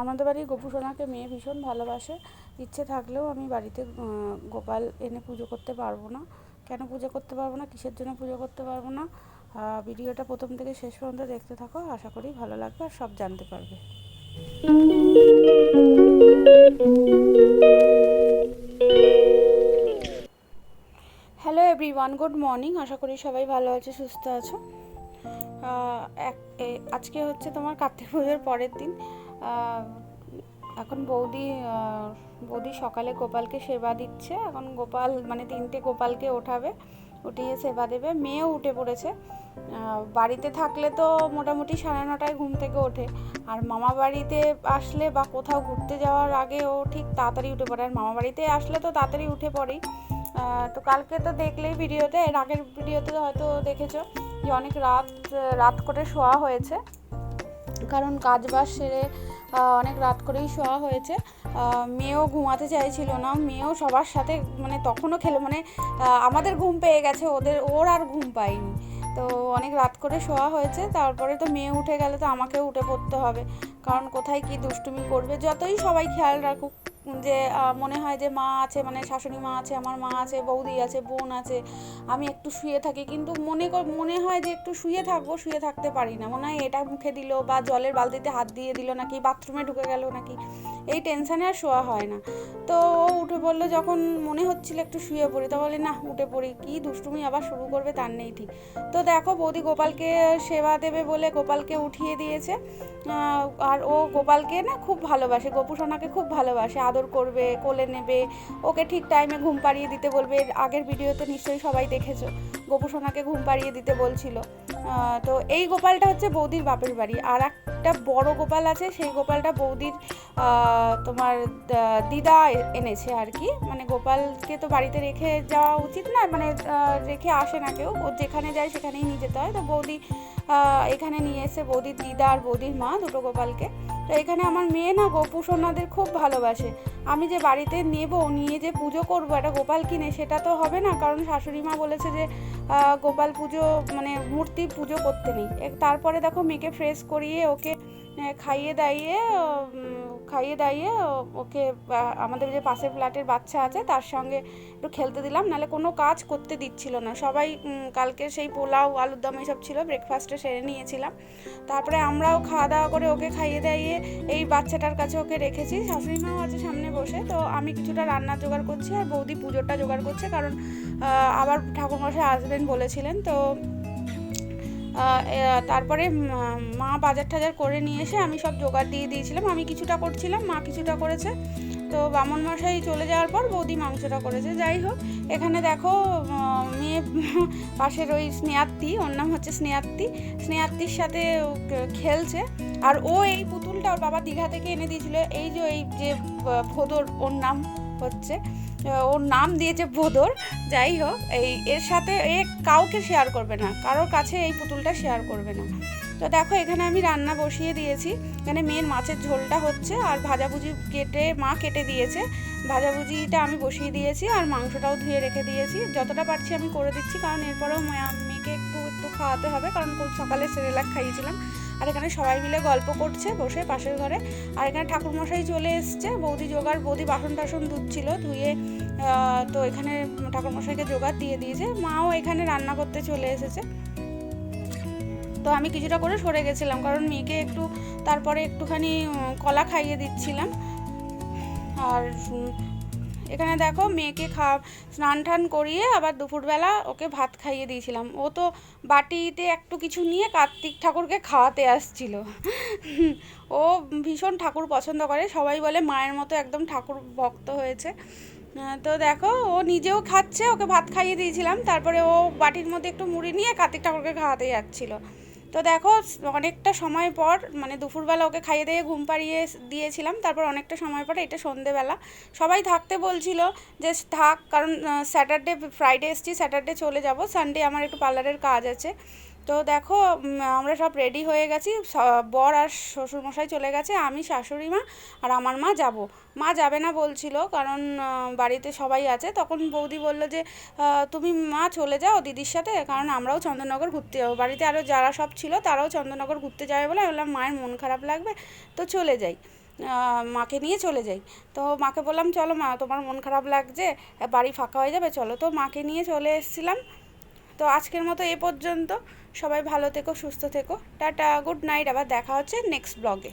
আমাদের বাড়ির গোপু সোনাকে মেয়ে ভীষণ ভালোবাসে। ইচ্ছে থাকলেও আমি বাড়িতে গোপাল এনে পুজো করতে পারব না। কেন পুজো করতে পারব না? কিসের জন্য পুজো করতে পারব না? ভিডিওটা প্রথম থেকে শেষ পর্যন্ত দেখতে থাকো। আশা করি ভালো লাগবে আর সব জানতে পারবে। Hello everyone, good morning. আশা করি সবাই ভালো আছে, সুস্থ আছো। আজকে হচ্ছে তোমার কার্তিক পুজোর পরের দিন। এখন বৌদি বৌদি সকালে গোপালকে সেবা দিচ্ছে। এখন গোপাল মানে তিনটে গোপালকে ওঠাবে, উঠিয়ে সেবা দেবে। মেয়েও উঠে পড়েছে। বাড়িতে থাকলে তো মোটামুটি সাড়ে নটায় ঘুম থেকে ওঠে। আর মামা বাড়িতে আসলে বা কোথাও ঘুরতে যাওয়ার আগে ও ঠিক তাড়াতাড়ি উঠে পড়ে। আর মামা বাড়িতে আসলে তো তাড়াতাড়ি উঠে পড়েই। তো কালকে তো দেখলেই ভিডিওতে, এর আগের ভিডিওতে হয়তো দেখেছ যে অনেক রাত রাত করে শোয়া হয়েছে। কারণ কাজ বাজ সেরে অনেক রাত করেই শোয়া হয়েছে। মেয়েও ঘুমাতে চাইছিল না, মেয়েও সবার সাথে মানে তখনও খেলো মানে আমাদের ঘুম পেয়ে গেছে, ওদের, ওর আর ঘুম পায়নি। তো অনেক রাত করে শোয়া হয়েছে, তারপরে তো মেয়ে উঠে গেলে তো আমাকেও উঠে পড়তে হবে। কারণ কোথায় কি দুষ্টুমি করবে, যতই সবাই খেয়াল রাখুক। যে মনে হয় যে মা আছে মানে শাশুড়ি মা আছে, আমার মা আছে, বৌদি আছে, বোন আছে, আমি একটু শুয়ে থাকি। কিন্তু মনে মনে হয় যে একটু শুয়ে থাকব, শুয়ে থাকতে পারি না। মনে হয় এটা মুখে দিল বা জলের বালতিতে হাত দিয়ে দিল নাকি, বাথরুমে ঢুকে গেল নাকি, এই টেনশানে আর শোয়া হয় না। তো ও উঠে বলল, যখন মনে হচ্ছিল একটু শুয়ে পড়ি তো বলে না উঠে পড়ি। কী দুষ্টুমি আবার শুরু করবে, তার নেই ঠিক। তো দেখো, বৌদি গোপালকে সেবা দেবে বলে গোপালকে উঠিয়ে দিয়েছে। আর ও গোপালকে না খুব ভালোবাসে গোপু সোনাকে খুব ভালোবাসে। আদর করবে, কোলে নেবে, ওকে ঠিক টাইমে ঘুম পাড়িয়ে দিতে বলবে। আগের ভিডিওতে নিশ্চয়ই সবাই দেখেছ, গোপু সোনাকে ঘুম পাড়িয়ে দিতে বলছিল। তো এই গোপালটা হচ্ছে বৌদির বাপের বাড়ি। আর একটা বড় গোপাল আছে, সেই গোপালটা বৌদির তোমার দিদা এনেছে আর কি। মানে গোপালকে তো বাড়িতে রেখে যাওয়া উচিত না মানে রেখে আসে না কেউ। ও যেখানে যায় সেখানেই নিয়ে যেতে হয়। তো বৌদি এখানে নিয়ে এসে বৌদির দিদা আর বৌদির মা দুটো গোপালকে তো এখানে আমার মেয়ে না গোপু সোনাদের খুব ভালোবাসে। আমি যে বাড়িতে নেব, নিয়ে যে পুজো করব, একটা গোপাল কিনে, সেটা তো হবে না, কারণ শাশুড়ি মা বলেছে যে গোপাল পুজো মানে মূর্তি পুজো করতে নেই। তারপরে দেখো মেয়েকে ফ্রেশ করিয়ে ওকে খাইয়ে দাইয়ে খাইয়ে দাইয়ে ওকে আমাদের যে পাশের ফ্ল্যাটের বাচ্চা আছে, তার সঙ্গে একটু খেলতে দিলাম। নাহলে কোনো কাজ করতে দিচ্ছিল না। সবাই কালকে সেই পোলাও, আলুর দম এইসব ছিল ব্রেকফাস্টে সেরে নিয়েছিলাম। তারপরে আমরাও খাওয়া দাওয়া করে ওকে খাইয়ে দাইয়ে এই বাচ্চাটার কাছে ওকে রেখেছি। শাশুড়ি মাও আছে সামনে বসে। তো আমি কিছুটা রান্নার জোগাড় করছি আর বৌদি পুজোটা জোগাড় করছে কারণ আবার ঠাকুরমশাই আসবেন বলেছিলেন। তো তারপরে মা বাজার টাজার করে নিয়ে এসে আমি সব জোগাড় দিয়ে দিয়েছিলাম। আমি কিছুটা করছিলাম, মা কিছুটা করেছে। তো বামন মশাই চলে যাওয়ার পর বৌদি মাংসটা করেছে। যাই হোক, এখানে দেখো মেয়ে পাশের ওই স্নেহাত্তি, ওর নাম হচ্ছে স্নেহাত্তি। স্নেহাত্তির সাথে খেলছে। আর ও এই পুতুলটা ওর বাবা দীঘা থেকে এনে দিয়েছিল। এই যে এই যে ফোদর, ওর নাম হচ্ছে। ওর নাম দিয়েছে ভোদর। যাই হোক, এই এর সাথে এ কাউকে শেয়ার করবে না, কারোর কাছে এই পুতুলটা শেয়ার করবে না। তো দেখো, এখানে আমি রান্না বসিয়ে দিয়েছি। এখানে মেন মাছের ঝোলটা হচ্ছে, আর ভাজাভুজি কেটে, মা কেটে দিয়েছে। ভাজাভুজিটা আমি বসিয়ে দিয়েছি, আর মাংসটাও ধুয়ে রেখে দিয়েছি। যতটা পারছি আমি করে দিচ্ছি, কারণ এরপরেও একটু খাওয়াতে হবে, কারণ খুব সকালে সেরেলাক খাইয়েছিলাম। আর এখানে সবাই মিলে গল্প করছে বসে পাশের ঘরে। আর এখানে ঠাকুরমশাই চলে এসছে, বৌদি জোগাড়, বৌদি বাসন টাসন ধুচ্ছিল, ধুয়ে তো এখানে ঠাকুরমশাইকে জোগাড় দিয়ে দিয়েছে। মাও এখানে রান্না করতে চলে এসেছে। তো আমি কিছুটা করে সরে গেছিলাম, কারণ মেয়েকে একটু তারপরে একটুখানি কলা খাইয়ে দিচ্ছিলাম। আর এখানে দেখো মেয়েকে খা স্নান টান করিয়ে আবার দুপুরবেলা ওকে ভাত খাইয়ে দিয়েছিলাম। ও তো বাটিতে একটু কিছু নিয়ে কার্তিক ঠাকুরকে খাওয়াতে আসছিল। ও ভীষণ ঠাকুর পছন্দ করে, সবাই বলে মায়ের মতো একদম ঠাকুর ভক্ত হয়েছে। তো দেখো ও নিজেও খাচ্ছে, ওকে ভাত খাইয়ে দিয়েছিলাম। তারপরে ও বাটির মধ্যে একটু মুড়ি নিয়ে কার্তিক ঠাকুরকে খাওয়াতে যাচ্ছিল। তো দেখো, অনেকটা সময় পর মানে দুপুরবেলা ওকে খাইয়ে দিয়ে ঘুম পাড়িয়ে দিয়েছিলাম। তারপর অনেকটা সময় পর, এটা সন্ধেবেলা। সবাই থাকতে বলছিল যে, থাক, কারণ স্যাটারডে ফ্রাইডে এসছি স্যাটারডে চলে যাব। সানডে আমার একটু পার্লারের কাজ আছে। তো দেখো আমরা সব রেডি হয়ে গেছি। বর আর শ্বশুরমশাই চলে গেছে, আমি, শাশুড়ি মা আর আমার মা যাব। মা যাবে না বলছিল, কারণ বাড়িতে সবাই আছে। তখন বৌদি বলল যে তুমি মা চলে যাও দিদির সাথে, কারণ আমরাও চন্দননগর ঘুরতে যাব। বাড়িতে আরও যারা সব ছিল, তারাও চন্দননগর ঘুরতে যাবে বলে বললাম, মায়ের মন খারাপ লাগবে, তো চলে যাই। মাকে নিয়ে চলে যাই। তো মাকে বললাম, চলো মা, তোমার মন খারাপ লাগছে, বাড়ি ফাঁকা হয়ে যাবে, চলো। তো মাকে নিয়ে চলে এসেছিলাম। তো আজকের মতো এ পর্যন্ত। সবাই ভালো থেকো, সুস্থ থেকো। Tata, good night. আবার দেখা হচ্ছে নেক্সট ব্লগে।